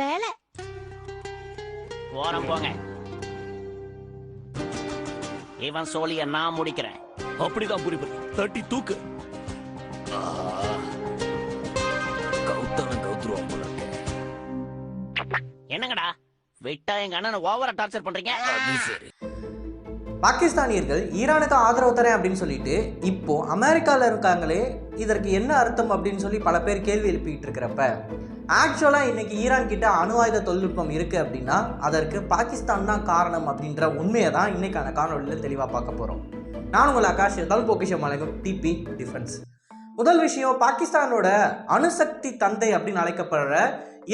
வேலை. ஓரம் போங்க. இவன் சோழிய நான் முடிக்கிறேன். அப்படிதான் புரியுது தட்டி தூக்கு. போல. என்னங்கடா? விட்டா எங்க அண்ணனை ஓவரா டார்ச்சர் பண்றீங்க? சரி. பாகிஸ்தானியர்கள் ஈரானுக்கு ஆதரவு தரேன் அப்படின்னு சொல்லிட்டு இப்போ அமெரிக்காவில் இருக்காங்களே இதற்கு என்ன அர்த்தம் அப்படின்னு சொல்லி பல பேர் கேள்வி எழுப்பிட்டு இருக்கிறப்ப ஆக்சுவலாக இன்னைக்கு ஈரான் கிட்ட அணு ஆயுத தொழில்நுட்பம் இருக்குது அப்படின்னா அதற்கு பாகிஸ்தான் தான் காரணம் அப்படின்ற உண்மையை தான் இன்னைக்கான காணொலியில் தெளிவாக பார்க்க போகிறோம் நான் உங்கள் ஆகாஷ் இருந்தாலும் பொக்கிஷம் வழங்கும் டிபி டிஃபென்ஸ் முதல் விஷயம் பாகிஸ்தானோட அணுசக்தி தந்தை அப்படின்னு அழைக்கப்படுற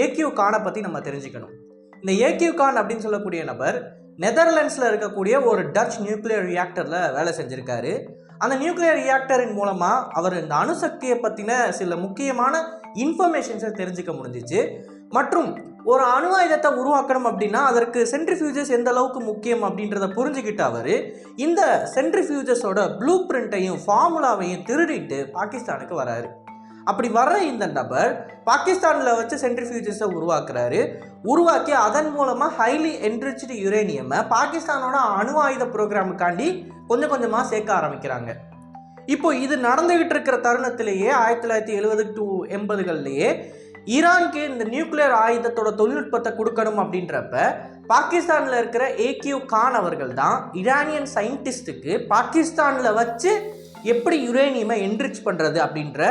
ஏக்யூ கானை பற்றி நம்ம தெரிஞ்சுக்கணும். இந்த ஏக்யூ கான் அப்படின்னு சொல்லக்கூடிய நபர் நெதர்லாண்ட்ஸில் இருக்கக்கூடிய ஒரு டச் நியூக்ளியர் ரியாக்டரில் வேலை செஞ்சுருக்காரு. அந்த நியூக்ளியர் ரியாக்டரின் மூலமாக அவர் இந்த அணுசக்தியை பற்றின சில முக்கியமான இன்ஃபர்மேஷன்ஸை தெரிஞ்சுக்க முடிஞ்சிச்சு. மற்றும் ஒரு அணு ஆயுதத்தை உருவாக்கணும் அப்படின்னா அதற்கு சென்ட்ரிஃபியூஜஸ் எந்த அளவுக்கு முக்கியம் அப்படின்றத புரிஞ்சுக்கிட்ட அவர் இந்த சென்ட்ரிஃபியூஜஸோட ப்ளூ பிரிண்ட்டையும் ஃபார்முலாவையும் திருடிட்டு பாகிஸ்தானுக்கு வராரு. அப்படி வர்ற இந்த நபர் பாகிஸ்தானில் வச்சு சென்ட்ரிஃபியூஜஸை உருவாக்குறாரு. உருவாக்கி அதன் மூலமாக ஹைலி என்ரிச்சு யுரேனியமை பாகிஸ்தானோட அணு ஆயுத ப்ரோக்ராமுக்காண்டி கொஞ்சம் கொஞ்சமாக சேர்க்க ஆரம்பிக்கிறாங்க. இப்போ இது நடந்துகிட்டு இருக்கிற தருணத்திலேயே ஆயிரத்தி தொள்ளாயிரத்தி எழுபது டு எண்பதுகள்லேயே ஈரானுக்கு இந்த நியூக்ளியர் ஆயுதத்தோட தொழில்நுட்பத்தை கொடுக்கணும் அப்படின்றப்ப பாகிஸ்தானில் இருக்கிற ஏகியூ கான் அவர்கள் தான் ஈரானியன் சயின்டிஸ்ட்டுக்கு பாகிஸ்தானில் வச்சு எப்படி யுரேனியமை என்ரிச் பண்ணுறது அப்படின்ற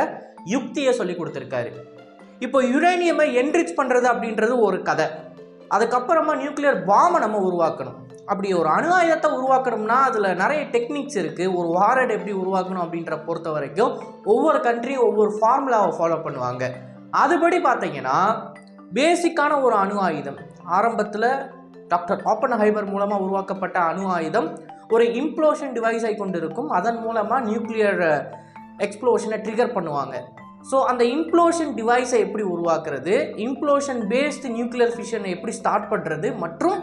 யுக்தியை சொல்லி கொடுத்துருக்காரு. இப்போ யுரேனியமை என்ரிச் பண்ணுறது அப்படின்றது ஒரு கதை. அதுக்கப்புறமா நியூக்ளியர் பாம்பை நம்ம உருவாக்கணும். அப்படி ஒரு அணு ஆயுதத்தை உருவாக்கணும்னா அதில் நிறைய டெக்னிக்ஸ் இருக்குது ஒரு வாரட் எப்படி உருவாக்கணும் அப்படின்ற பொறுத்த வரைக்கும் ஒவ்வொரு கண்ட்ரியும் ஒவ்வொரு ஃபார்முலாவை ஃபாலோ பண்ணுவாங்க. அதுபடி பார்த்தீங்கன்னா பேசிக்கான ஒரு அணு ஆயுதம். ஆரம்பத்தில் டாக்டர் ஆப்பன் ஹைபர் மூலமாக உருவாக்கப்பட்ட அணு ஆயுதம். ஒரு இம்ப்ளோஷன் டிவைஸை கொண்டிருக்கும். அதன் மூலமாக நியூக்ளியர் எக்ஸ்ப்ளோஷனை ட்ரிகர் பண்ணுவாங்க. ஸோ அந்த இம்ப்ளோஷன் டிவைஸை எப்படி உருவாக்குறது? இம்ப்ளோஷன் பேஸ்டு நியூக்ளியர் ஃபிஷனை எப்படி ஸ்டார்ட் பண்ணுறது மற்றும்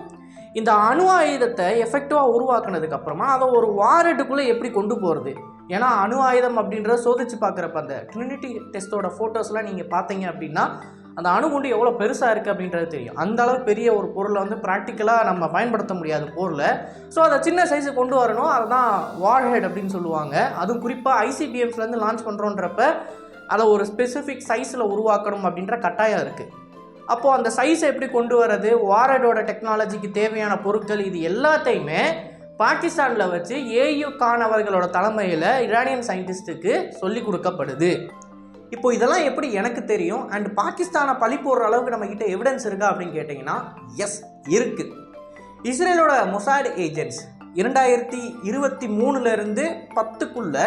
இந்த அணு ஆயுதத்தை எஃபெக்டிவாக உருவாக்குனதுக்கு அப்புறமா அதை ஒரு வாரட்டுக்குள்ளே எப்படி கொண்டு போகிறது ஏன்னா அணு ஆயுதம் அப்படின்றத சோதிச்சு பார்க்குறப்ப அந்த ட்ரினிட்டி டெஸ்ட்டோட ஃபோட்டோஸ்லாம் நீங்கள் பார்த்தீங்க அப்படின்னா அந்த அணுகுண்டு எவ்வளோ பெருசாக இருக்குது அப்படின்றது தெரியும். அந்த அளவு பெரிய ஒரு பொருளை வந்து ப்ராக்டிக்கலாக நம்ம பயன்படுத்த முடியாது பொருளை. ஸோ அதை சின்ன சைஸு கொண்டு வரணும். அதுதான் வார்ஹெட் அப்படின்னு சொல்லுவாங்க. அதுவும் குறிப்பாக ஐசிபிஎம்ஸ்லேருந்து லான்ச் பண்ணுறோன்றப்ப அதை ஒரு ஸ்பெசிஃபிக் சைஸில் உருவாக்கணும் அப்படின்ற கட்டாயம் இருக்குது அப்போது அந்த சைஸை எப்படி கொண்டு வர்றது வாரடோட டெக்னாலஜிக்கு தேவையான பொருட்கள் இது எல்லாத்தையுமே பாகிஸ்தானில் வச்சு ஏயு கான் அவர்களோட தலைமையில் ஈரானியன் சயின்டிஸ்ட்டுக்கு சொல்லி கொடுக்கப்படுது. இப்போ இதெல்லாம் எப்படி எனக்கு தெரியும்? அண்ட் பாகிஸ்தானை பழி போடுற அளவுக்கு நம்மக்கிட்ட எவிடன்ஸ் இருக்கா அப்படின்னு கேட்டிங்கன்னா எஸ் இருக்குது இஸ்ரேலோட மொசாட் ஏஜென்ட்ஸ் இரண்டாயிரத்தி இருபத்தி மூணுலேருந்து பத்துக்குள்ளே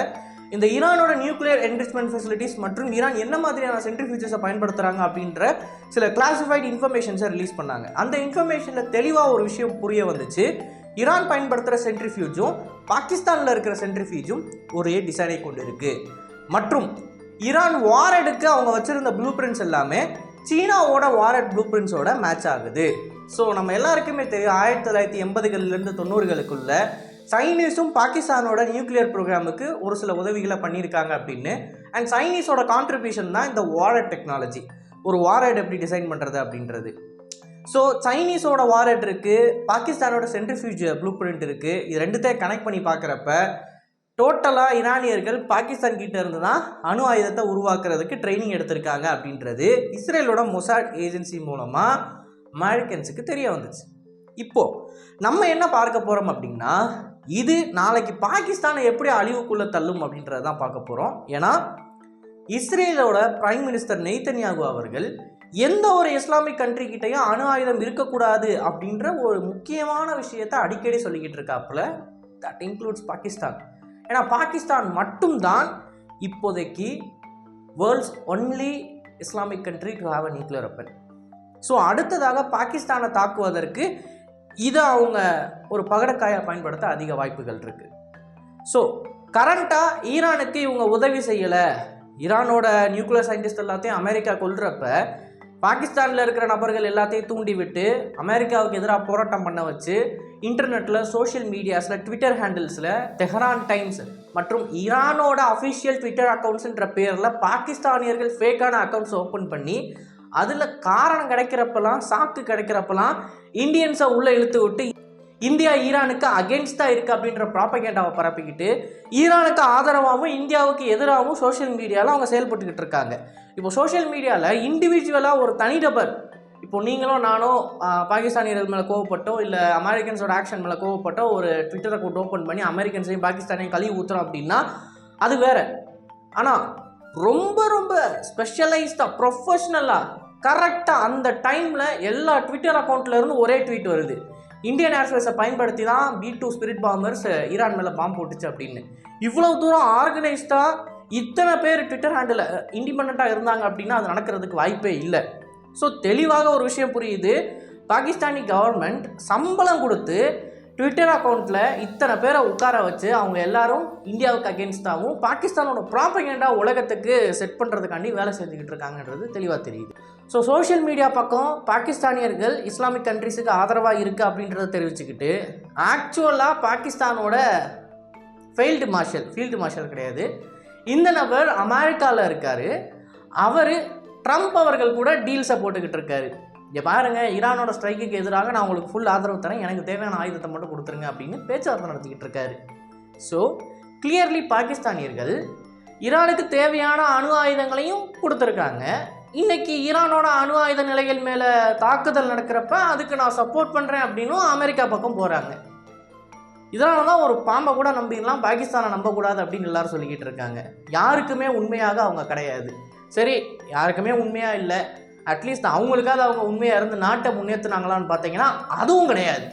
இந்த ஈரானோட நியூக்ளியர் என்ரிச்மெண்ட் ஃபெசிலிட்டிஸ் மற்றும் ஈரான் என்ன மாதிரியான ஃபியூச்சர்ஸை பயன்படுத்துகிறாங்க அப்படின்ற சில கிளாசிஃபைடு இன்ஃபர்மேஷன்ஸை ரிலீஸ் பண்ணாங்க. அந்த இன்ஃபர்மேஷனில் தெளிவாக ஒரு விஷயம் புரிய வந்துச்சு. ஈரான் பயன்படுத்துகிற சென்ட்ரிஃபியூஜும் பாகிஸ்தானில் இருக்கிற சென்ட்ரிஃபியூஜும் ஒரே டிசைனை கொண்டு இருக்குது மற்றும் ஈரான் வார் எடுக்க அவங்க வச்சுருந்த ப்ளூ பிரிண்ட்ஸ் எல்லாமே சீனாவோட வாரட் ப்ளூ பிரிண்ட்ஸோட மேட்ச் ஆகுது. ஸோ நம்ம எல்லாருக்குமே தெரியும் ஆயிரத்தி தொள்ளாயிரத்தி எண்பதுகள்லேருந்து தொண்ணூறுகளுக்குள்ள சைனீஸும் பாகிஸ்தானோட நியூக்ளியர் ப்ரோக்ராமுக்கு ஒரு சில உதவிகளை பண்ணியிருக்காங்க அப்படின்னு. அண்ட் சைனீஸோட கான்ட்ரிபியூஷன் தான் இந்த வாரட் டெக்னாலஜி ஒரு வாரட் எப்படி டிசைன் பண்ணுறது அப்படின்றது. ஸோ சைனீஸோட வாரட் இருக்குது பாகிஸ்தானோட சென்ட்ரிஃபியூஜ் ப்ளூ பிரிண்ட் இருக்குது இது ரெண்டுத்தையும் கனெக்ட் பண்ணி பார்க்குறப்ப டோட்டலாக ஈரானியர்கள் பாகிஸ்தான் கிட்ட இருந்து தான் அணு ஆயுதத்தை உருவாக்குறதுக்கு ட்ரைனிங் எடுத்திருக்காங்க அப்படின்றது இஸ்ரேலோட மொசாட் ஏஜென்சி மூலமாக அமெரிக்கன்ஸுக்கு தெரிய வந்துச்சு. இப்போது நம்ம என்ன பார்க்க போகிறோம் அப்படின்னா இது நாளைக்கு பாகிஸ்தானை எப்படி அழிவுக்குள்ளே தள்ளும் அப்படின்றத தான் பார்க்க போகிறோம் ஏன்னா இஸ்ரேலோட பிரைம் மினிஸ்டர் நெய்தன்யாகு அவர்கள் எந்த ஒரு இஸ்லாமிக் கண்ட்ரி கிட்டேயும் அணு ஆயுதம் இருக்கக்கூடாது அப்படின்ற ஒரு முக்கியமான விஷயத்தை அடிக்கடி சொல்லிக்கிட்டு இருக்காப்புல. That includes Pakistan. ஏன்னா பாகிஸ்தான் மட்டும்தான் இப்போதைக்கு world's only Islamic country to have a nuclear weapon so அடுத்ததாக பாகிஸ்தானை தாக்குவதற்கு இதை அவங்க ஒரு பகடக்காயாக பயன்படுத்த அதிக வாய்ப்புகள் இருக்குது ஸோ கரண்ட்டாக ஈரானுக்கு இவங்க உதவி செய்யலை. ஈரானோட நியூக்ளியர் சயின்டிஸ்ட் எல்லாத்தையும் அமெரிக்கா கொல்றப்ப பாகிஸ்தானில் இருக்கிற நபர்கள் எல்லாத்தையும் தூண்டிவிட்டு அமெரிக்காவுக்கு எதிராக போராட்டம் பண்ண வச்சு இன்டர்நெட்டில் சோஷியல் மீடியாஸில் ட்விட்டர் ஹேண்டில்ஸில் தெஹரான் டைம்ஸ் மற்றும் ஈரானோட அஃபிஷியல் ட்விட்டர் அக்கௌண்ட்ஸுன்ற பேரில் பாகிஸ்தானியர்கள் ஃபேக்கான அக்கௌண்ட்ஸ் ஓப்பன் பண்ணி அதில் காரணம் கிடைக்கிறப்பெல்லாம் சாக்கு கிடைக்கிறப்பெல்லாம் இந்தியன்ஸை உள்ளே இழுத்து விட்டு இந்தியா ஈரானுக்கு அகேன்ஸ்டாக இருக்குது அப்படின்ற ப்ராப்பகேண்டாவை பரப்பிக்கிட்டு ஈரானுக்கு ஆதரவாகவும் இந்தியாவுக்கு எதிராகவும் சோஷியல் மீடியாவில் அவங்க செயல்பட்டுக்கிட்டு இருக்காங்க. இப்போ சோஷியல் மீடியாவில் இண்டிவிஜுவலாக ஒரு தனிநபர் இப்போ நீங்களும் நானும் பாகிஸ்தானியர்கள் மேலே கோவப்பட்டோ இல்லை அமெரிக்கன்ஸோட ஆக்ஷன் மேலே கோவப்பட்டோ ஒரு ட்விட்டர் அக்கௌண்ட் ஓப்பன் பண்ணி அமெரிக்கன்ஸையும் பாகிஸ்தானையும் கழுவி ஊற்றுறோம் அப்படின்னா அது வேற. ஆனால் ரொம்ப ரொம்ப ஸ்பெஷலைஸ்டாக ப்ரொஃபஷ்னலாக கரெக்டாக அந்த டைமில் எல்லா ட்விட்டர் அக்கௌண்ட்லேருந்து ஒரே ட்வீட் வருது. இந்தியன் ஏர்ஃபோர்ஸை பயன்படுத்தி தான் B two spirit bombers Iran மேலே பாம்பு போட்டுச்சு அப்படின்னு. இவ்வளோ தூரம் ஆர்கனைஸ்டாக இத்தனை பேர் ட்விட்டர் ஹேண்டில் இண்டிபெண்ட்டாக இருந்தாங்க அப்படின்னா அது நடக்கிறதுக்கு வாய்ப்பே இல்லை. ஸோ தெளிவாக ஒரு விஷயம் புரியுது. பாகிஸ்தானி கவர்மெண்ட் சம்பளம் கொடுத்து ட்விட்டர் அக்கௌண்ட்டில் இத்தனை பேரை உட்கார வச்சு அவங்க எல்லாரும் இந்தியாவுக்கு அகேன்ஸ்டாகவும் பாகிஸ்தானோட ப்ராப்பகேண்டா உலகத்துக்கு செட் பண்ணுறதுக்காண்டி வேலை செஞ்சுக்கிட்டு இருக்காங்கன்றது தெளிவாக தெரியுது. ஸோ சோஷியல் மீடியா பக்கம் பாகிஸ்தானியர்கள் இஸ்லாமிக் கண்ட்ரிஸுக்கு ஆதரவாக இருக்குது அப்படின்றத தெரிவிச்சுக்கிட்டு ஆக்சுவலாக பாகிஸ்தானோட ஃபெயில்டு மார்ஷல் ஃபீல்டு மார்ஷல் கிடையாது. இந்த நபர் அமெரிக்காவில் இருக்கார். அவர் ட்ரம்ப் அவர்கள் கூட டீல்ஸை போட்டுக்கிட்டு இருக்காரு. இங்கே பாருங்க ஈரானோட ஸ்ட்ரைக்குக்கு எதிராக நான் உங்களுக்கு ஃபுல் ஆதரவு தரேன். எனக்கு தேவையான ஆயுதத்தை மட்டும் கொடுத்துருங்க அப்படின்னு பேச்சுவார்த்தை நடத்திக்கிட்டு இருக்காரு. ஸோ கிளியர்லி பாகிஸ்தானியர்கள் ஈரானுக்கு தேவையான அணு ஆயுதங்களையும் கொடுத்துருக்காங்க. இன்றைக்கி ஈரானோட அணு ஆயுத நிலைகள் மேலே தாக்குதல் நடக்கிறப்ப அதுக்கு நான் சப்போர்ட் பண்ணுறேன் அப்படின்னும் அமெரிக்கா பக்கம் போகிறாங்க இதனால தான் ஒரு பாம்பை கூட நம்பிடலாம் பாகிஸ்தானை நம்பக்கூடாது அப்படின்னு எல்லாரும் சொல்லிக்கிட்டு இருக்காங்க. யாருக்குமே உண்மையாக அவங்க கிடையாது. சரி யாருக்குமே உண்மையாக இல்லை. அட்லீஸ்ட் அவங்களுக்காவது அவங்க உண்மையாக இருந்து நாட்டை முன்னேற்றுனாங்களான்னு பார்த்தீங்கன்னா அதுவும் கிடையாது.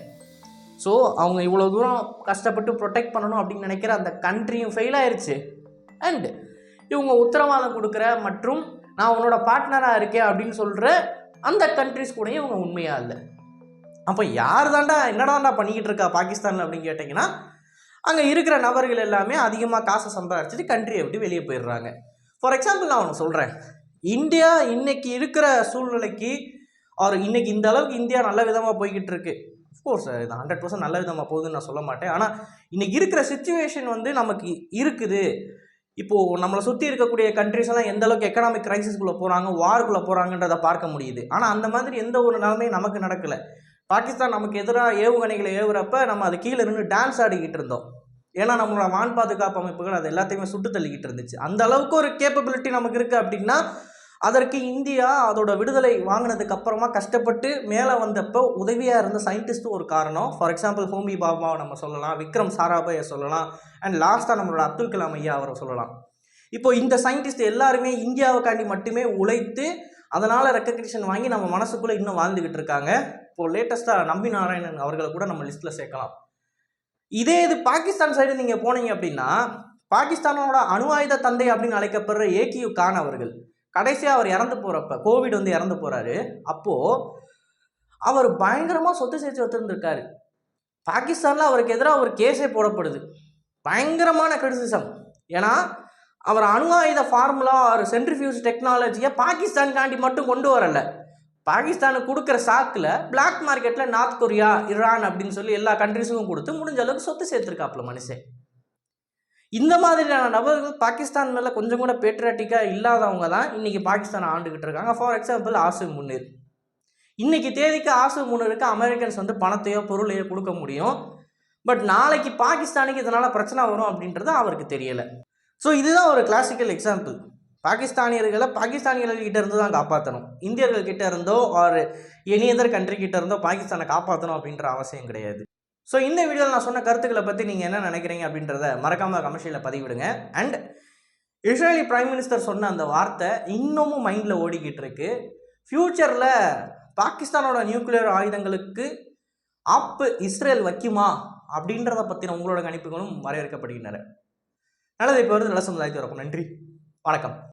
ஸோ அவங்க இவ்வளோ தூரம் கஷ்டப்பட்டு ப்ரொடெக்ட் பண்ணணும் அப்படின்னு நினைக்கிற அந்த கண்ட்ரியும் ஃபெயில் ஆயிடுச்சு அண்டு இவங்க உத்தரவாதம் கொடுக்குற மற்றும் நான் உன்னோட பார்ட்னராக இருக்கேன் அப்படின்னு சொல்கிற அந்த கண்ட்ரிஸ் கூடயும் இவங்க உண்மையாக இல்லை. அப்போ யார் தாண்டா என்னடாண்டா பண்ணிக்கிட்டு இருக்கா பாகிஸ்தானில் அப்படின்னு கேட்டிங்கன்னா அங்கே இருக்கிற நபர்கள் எல்லாமே அதிகமாக காசை சம்பாதிச்சுட்டு கண்ட்ரியை விட்டு வெளியே போயிடுறாங்க. ஃபார் எக்ஸாம்பிள் நான் ஒன்று சொல்கிறேன் இந்தியா இன்றைக்கி இருக்கிற சூழ்நிலைக்கு அவர் இன்றைக்கி இந்த அளவுக்கு இந்தியா நல்ல விதமாக போய்கிட்டு இருக்கு. கோர்ஸ் இது ஹண்ட்ரட் பர்சன்ட் நல்ல விதமாக போகுதுன்னு நான் சொல்ல மாட்டேன். ஆனால் இன்றைக்கி இருக்கிற சுச்சுவேஷன் வந்து நமக்கு இருக்குது. இப்போது நம்மளை சுற்றி இருக்கக்கூடிய கண்ட்ரிஸ் எல்லாம் எந்த அளவுக்கு எக்கனாமிக் கிரைசிஸ்குள்ளே போகிறாங்க வார்க்குள்ளே போகிறாங்கன்றதை பார்க்க முடியுது. ஆனால் அந்த மாதிரி எந்த ஒரு நிலைமையும் நமக்கு நடக்கலை. பாகிஸ்தான் நமக்கு எதிராக ஏவுகணைகளை ஏவுகிறப்ப நம்ம அது கீழே நின்று டான்ஸ் ஆடிக்கிட்டு இருந்தோம். ஏன்னா நம்மளோட வான் பாதுகாப்பு அமைப்புகள் அது எல்லாத்தையுமே சுட்டு தள்ளிக்கிட்டு இருந்துச்சு. அந்த அளவுக்கு ஒரு கேப்பபிலிட்டி நமக்கு இருக்குது அப்படின்னா அதற்கு இந்தியா அதோட விடுதலை வாங்கினதுக்கு அப்புறமா கஷ்டப்பட்டு மேலே வந்தப்போ உதவியாக இருந்த சயின்டிஸ்ட்டும் ஒரு காரணம். ஃபார் எக்ஸாம்பிள் ஹோமி பாபாவை நம்ம சொல்லலாம் விக்ரம் சாராபாயை சொல்லலாம் அண்ட் லாஸ்ட்டாக நம்மளோட அப்துல் கலாம் ஐயா அவரை சொல்லலாம். இப்போ இந்த சயின்டிஸ்ட் எல்லாருமே இந்தியாவுக்காண்டி மட்டுமே உழைத்து அதனால் ரெக்கக்னிஷன் வாங்கி நம்ம மனசுக்குள்ளே இன்னும் வாழ்ந்துக்கிட்டு இருக்காங்க. இப்போது லேட்டஸ்ட்டாக நம்பி நாராயணன் அவர்களை கூட நம்ம லிஸ்ட்டில் சேர்க்கலாம். இதே இது பாகிஸ்தான் சைடு நீங்கள் போனீங்க அப்படின்னா பாகிஸ்தானோட அணு ஆயுத தந்தை அப்படின்னு அழைக்கப்படுற ஏகியு கான் அவர்கள் கடைசியாக அவர் இறந்து போகிறப்ப கோவிட் வந்து இறந்து போகிறாரு அப்போது அவர் பயங்கரமாக சொத்து சேர்த்து வச்சுருந்துருக்காரு. பாகிஸ்தானில் அவருக்கு எதிராக ஒரு கேஸே போடப்படுது. பயங்கரமான கிரிட்டிசிசம் ஏன்னா அவர் அணு ஆயுத ஃபார்முலா ஒரு சென்ட்ரிஃபியூஸ் டெக்னாலஜியை பாகிஸ்தான்காண்டி மட்டும் கொண்டு வரல. பாகிஸ்தானுக்கு கொடுக்குற சாக்கில் பிளாக் மார்க்கெட்டில் நார்த் கொரியா ஈரான் அப்படின்னு சொல்லி எல்லா கண்ட்ரிஸுக்கும் கொடுத்து முடிஞ்ச அளவுக்கு சொத்து சேர்த்துருக்காப்புல மனுஷன். இந்த மாதிரியான நபர்கள் பாகிஸ்தான் மேலே கொஞ்சம் கூட பேட்ரியாட்டிக்காக இல்லாதவங்க தான் இன்றைக்கி பாகிஸ்தானை ஆண்டுகிட்டு இருக்காங்க. ஃபார் எக்ஸாம்பிள் ஆசிம் முன்னீர். இன்னைக்கு தேதிக்கு ஆசிம் முன்னீருக்கு அமெரிக்கன்ஸ் வந்து பணத்தையோ பொருளையோ கொடுக்க முடியும். பட் நாளைக்கு பாகிஸ்தானுக்கு இதனால் பிரச்சனை வரும் அப்படின்றது அவருக்கு தெரியலை. ஸோ இதுதான் ஒரு கிளாசிக்கல் எக்ஸாம்பிள் பாகிஸ்தானியர்களை பாகிஸ்தானியர்கள்கிட்ட இருந்து தான் காப்பாற்றணும் இந்தியர்கள் கிட்ட இருந்தோ ஆர் எனி அதர் கண்ட்ரி கிட்ட இருந்தோ பாகிஸ்தானை காப்பாற்றணும் அப்படின்ற அவசியம் கிடையாது. ஸோ இந்த வீடியோவில் நான் சொன்ன கருத்துக்களை பற்றி நீங்கள் என்ன நினைக்கிறீங்க அப்படின்றத மறக்காமல் கமர்ஷியலில் பதிவிடுங்க. அண்ட் இஸ்ரேலி பிரைம் மினிஸ்டர் சொன்ன அந்த வார்த்தை இன்னமும் மைண்டில் ஓடிக்கிட்டு இருக்கு. ஃப்யூச்சரில் பாகிஸ்தானோட நியூக்ளியர் ஆயுதங்களுக்கு ஆப்பு இஸ்ரேல் வைக்குமா அப்படின்றத பற்றின உங்களோட கணிப்புகளும் வரவேற்கப்படுகின்றன நல்லது இப்போ வருது நல்ல சமுதாயத்தை வரப்போம் நன்றி. வணக்கம்.